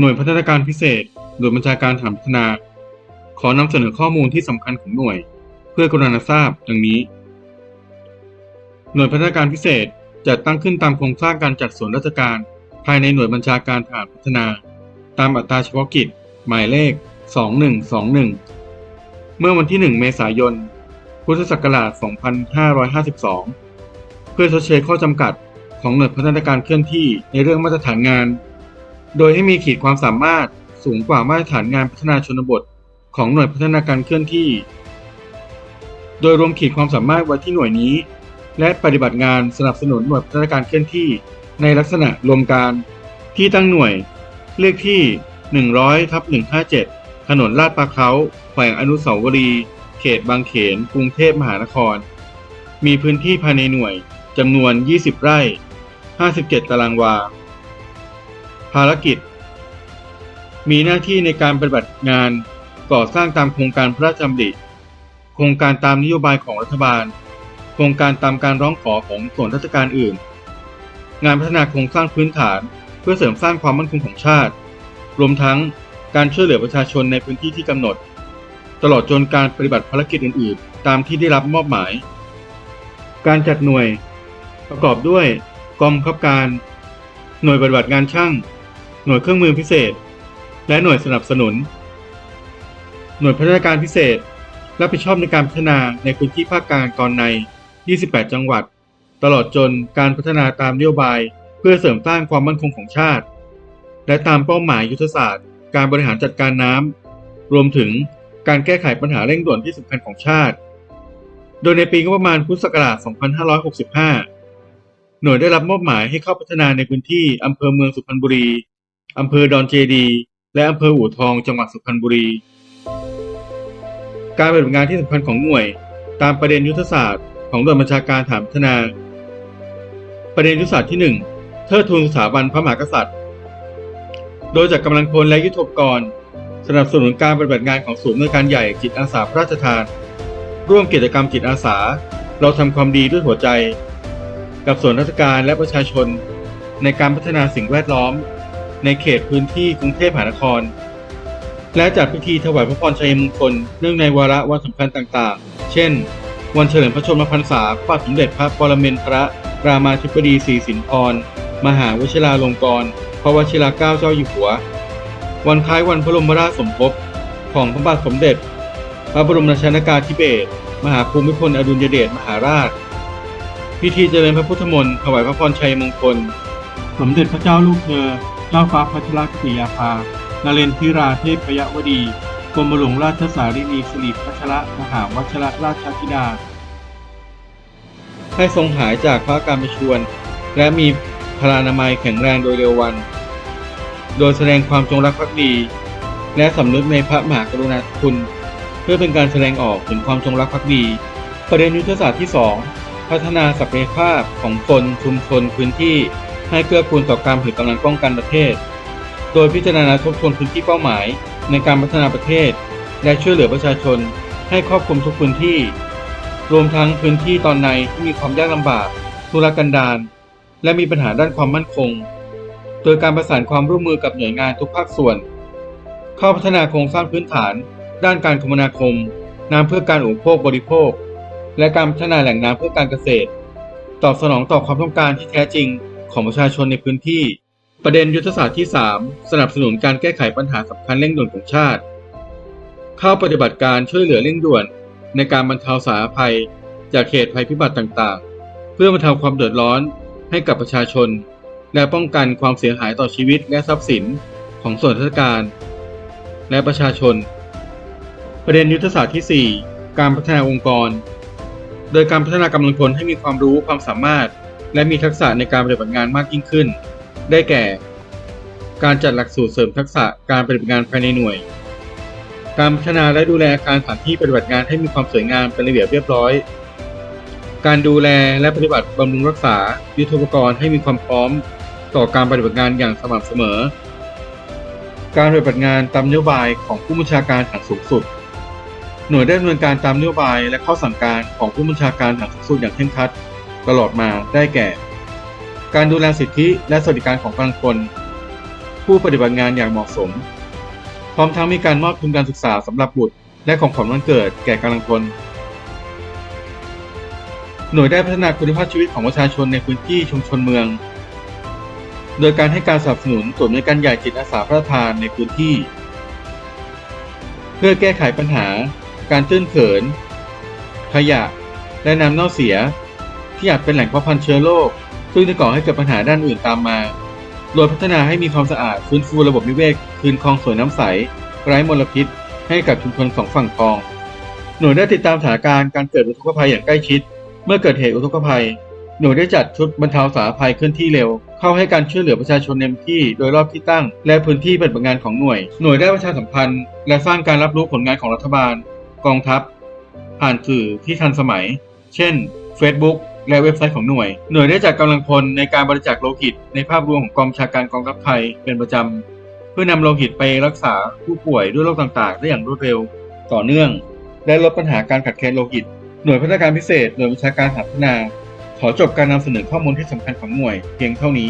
หน่วยพัฒนาการพิเศษ หน่วยบัญชาการฐานพัฒนา ขอนำเสนอข้อมูลที่สำคัญของหน่วย เพื่อกรุณาทราบดังนี้ หน่วยพัฒนาการพิเศษจัดตั้งขึ้นตามโครงสร้างการจัดส่วนราชการ ภายในหน่วยบัญชาการฐานพัฒนา ตามอัตราเฉพาะกิจ หมายเลข 2121 เมื่อวันที่ 1 เมษายน พุทธศักราช 2552 เพื่อชดเชยข้อจำกัดของหน่วยพัฒนาการเคลื่อนที่ในเรื่องมาตรฐานงาน โดยให้มีขีดความสามารถสูงกว่ามาตรฐานงานพัฒนาชนบท ของหน่วยพัฒนาการเคลื่อนที่ โดยรวมขีดความสามารถไว้ที่หน่วยนี้ และปฏิบัติงานสนับสนุนหน่วยพัฒนาการเคลื่อนที่ ในลักษณะรวมการที่ตั้งหน่วย เลขที่ 100ทับ157 ถนนลาดปลาเขาแขวงอนุสาวรีย์เขตบางเขน กรุงเทพมหานคร มีพื้นที่ภายในหน่วยจำนวน 20 ไร่ 57 ตารางวา ภารกิจ มีหน้าที่ในการปฏิบัติงานก่อสร้างตามโครงการพระราชดำริ โครงการตามนโยบายของรัฐบาล โครงการตามการร้องขอของส่วนราชการอื่น งานพัฒนาโครงสร้างพื้นฐาน เพื่อเสริมสร้างความมั่นคงของชาติ รวมทั้งการช่วยเหลือประชาชนในพื้นที่ที่กำหนด ตลอดจนการปฏิบัติภารกิจอื่น ๆ ตามที่ได้รับมอบหมาย การจัดหน่วย ประกอบด้วยกองบังคับการ หน่วยปฏิบัติงานช่าง หน่วยเครื่องมือพิเศษ และหน่วยสนับสนุน หน่วยพัฒนาการพิเศษ รับผิดชอบในการพัฒนาในพื้นที่ภาคกลางตอนใน 28 จังหวัด ตลอดจนการพัฒนาตามนโยบาย เพื่อเสริมสร้างความมั่นคงของชาติ และตามเป้าหมายยุทธศาสตร์ การบริหารจัดการน้ำรวมถึงการแก้ไขปัญหาเร่งด่วนที่สำคัญของชาติ โดยในปีงบประมาณพุทธศักราช 2565 หน่วยได้รับมอบหมายให้เข้าพัฒนาในพื้นที่อำเภอเมืองสุพรรณบุรี อำเภอดอนเจดี และอำเภออู่ทองจังหวัดสุพรรณบุรี การปฏิบัติงานที่สำคัญของหน่วย ตามประเด็นยุทธศาสตร์ของหน่วยบัญชาการฐานพัฒนา ประเด็นยุทธศาสตร์ที่ 1 เทิดทูนสถาบันพระมหากษัตริย์ โดยจากกำลังพลและยุทธปกรณ์สนับสนุนการปฏิบัติงานของศูนย์อำนวยการใหญ่จิตอาสาพระราชทาน ร่วมกิจกรรมจิตอาสา เราทำความดีด้วยหัวใจ กับส่วนราชการและประชาชนในการพัฒนาสิ่งแวดล้อม ในเขตพื้นที่กรุงเทพมหานคร และจัดพิธีถวายพระพรชัยมงคลเนื่องในวาระวันสำคัญต่างๆ เช่น วันเฉลิมพระชนมพรรษาพระบาทสมเด็จพระปรมินทรรามาธิบดีศรีสินธรมหาวชิราลงกรณ์พระวชิราเกล้าเจ้าอยู่หัว วันคล้ายวันพระบรมราชสมภพของพระบาทสมเด็จ พระบรมราชาธิกาธิเบศรมหาภูมิพลอดุลยเดชมหาราช พิธีเจริญพระพุทธมนต์ถวายพระพรชัยมงคล สมเด็จพระเจ้าลูกเธอ เจ้าฟ้าพัชรกิติยาภานเรนทิราเทพยวดีกรมหลวงราชสารีนีสิริพัชรมหาวชรราชธิดา ให้ทรงหายจากพระการประชวรและมีพลานามัยแข็งแรงโดยเร็ววัน โดยแสดงความจงรักภักดี และสำนึกในพระมหากรุณาธิคุณ เพื่อเป็นการแสดงออกถึงความจงรักภักดี ประเด็นยุทธศาสตร์ที่ 2 พัฒนาศักยภาพของคนชุมชนพื้นที่ ให้เกื้อกูลต่อการผลิตกำลังป้องกันประเทศ โดยพิจารณาทบทวนพื้นที่เป้าหมายในการพัฒนาประเทศ และช่วยเหลือประชาชน ให้ครอบคลุมทุกพื้นที่ รวมทั้งพื้นที่ตอนในที่มีความยากลำบากทุรกันดารและมีปัญหาด้านความมั่นคง โดยการประสานความร่วมมือกับหน่วยงานทุกภาคส่วน เข้าพัฒนาโครงสร้างพื้นฐาน ด้านการคมนาคม น้ำเพื่อการอุปโภคบริโภค และการพัฒนาแหล่งน้ำเพื่อการเกษตร ตอบสนองต่อความต้องการที่แท้จริง ของประชาชนในพื้นที่ ประเด็นยุทธศาสตร์ที่ 3 สนับสนุนการแก้ไขปัญหาสำคัญเร่งด่วนของชาติ เข้าปฏิบัติการช่วยเหลือเร่งด่วน ในการบรรเทาสาธารณภัย จากเหตุภัยพิบัติต่างๆ เพื่อบรรเทาความเดือดร้อนให้กับประชาชน และป้องกันความเสียหายต่อชีวิตและทรัพย์สินของส่วนราชการ และประชาชน ประเด็นยุทธศาสตร์ที่ 4 การพัฒนาองค์กร โดยการพัฒนากำลังพลให้มีความรู้ความสามารถ และมีทักษะในการปฏิบัติงานมากยิ่งขึ้น ได้แก่ การจัดหลักสูตรเสริมทักษะการปฏิบัติงานภายในหน่วย การพัฒนาและดูแลอาการสถานที่ปฏิบัติงานให้มีความสวยงามเป็นระเบียบเรียบร้อย การดูแลและปฏิบัติบำรุงรักษา ยุทโธปกรณ์ให้มีความพร้อม ต่อการปฏิบัติงานอย่างสม่ำเสมอ การปฏิบัติงานตามนโยบายของผู้บัญชาการฐานสูงสุด หน่วยได้ดำเนินการตามนโยบายและข้อสั่งการของผู้บัญชาการฐานสูงสุดอย่างเคร่งครัด ตลอดมาได้แก่ การดูแลสิทธิและสวัสดิการของกำลังพลผู้ปฏิบัติงานอย่างเหมาะสม พร้อมทั้งมีการมอบทุนการศึกษาสำหรับบุตร และของขวัญวันเกิดแก่กำลังพลหน่วยได้พัฒนาคุณภาพชีวิตของประชาชนในพื้นที่ชุมชนเมือง โดยการให้การสนับสนุนส่วนในการใหญ่จิตอาสาพระราชทานในพื้นที่ เพื่อแก้ไขปัญหา การตื้นเขิน ขยะ และน้ำเน่าเสีย ที่อาจเป็นแหล่งเพาะพันธุ์เชื้อโรคซึ่งจะก่อให้เกิดปัญหาด้านอื่นตามมา โดยพัฒนาให้มีความสะอาดฟื้นฟูระบบนิเวศ คืนคลองสวยน้ำใส ไร้มลพิษ ให้กับชุมชนสองฝั่งคลอง หน่วยได้ติดตามสถานการณ์การเกิดอุทกภัยอย่างใกล้ชิด เมื่อเกิดเหตุอุทกภัย หน่วยได้จัดชุดบรรเทาสาธารณภัยเคลื่อนที่เร็ว เข้าให้การช่วยเหลือประชาชนในพื้นที่โดยรอบที่ตั้ง และพื้นที่ปฏิบัติงานของหน่วย หน่วยได้ประชาสัมพันธ์ และสร้างการรับรู้ผลงานของรัฐบาล กองทัพ ผ่านสื่อที่ทันสมัย เช่น Facebook และเว็บไซต์ของหน่วย หน่วยได้จัดกำลังพลในการบริจาคโลหิต ในภาพรวมของกองชาการกองทัพไทยเป็นประจำ เพื่อนำโลหิตไปรักษาผู้ป่วยด้วยโรคต่างๆ ได้อย่างรวดเร็ว ต่อเนื่อง และลดปัญหาการขาดแคลนโลหิต หน่วยพัฒนาการพิเศษ หน่วยบัญชาการสาธารณาขอจบการนำเสนอข้อมูลที่สำคัญของหน่วยเพียงเท่านี้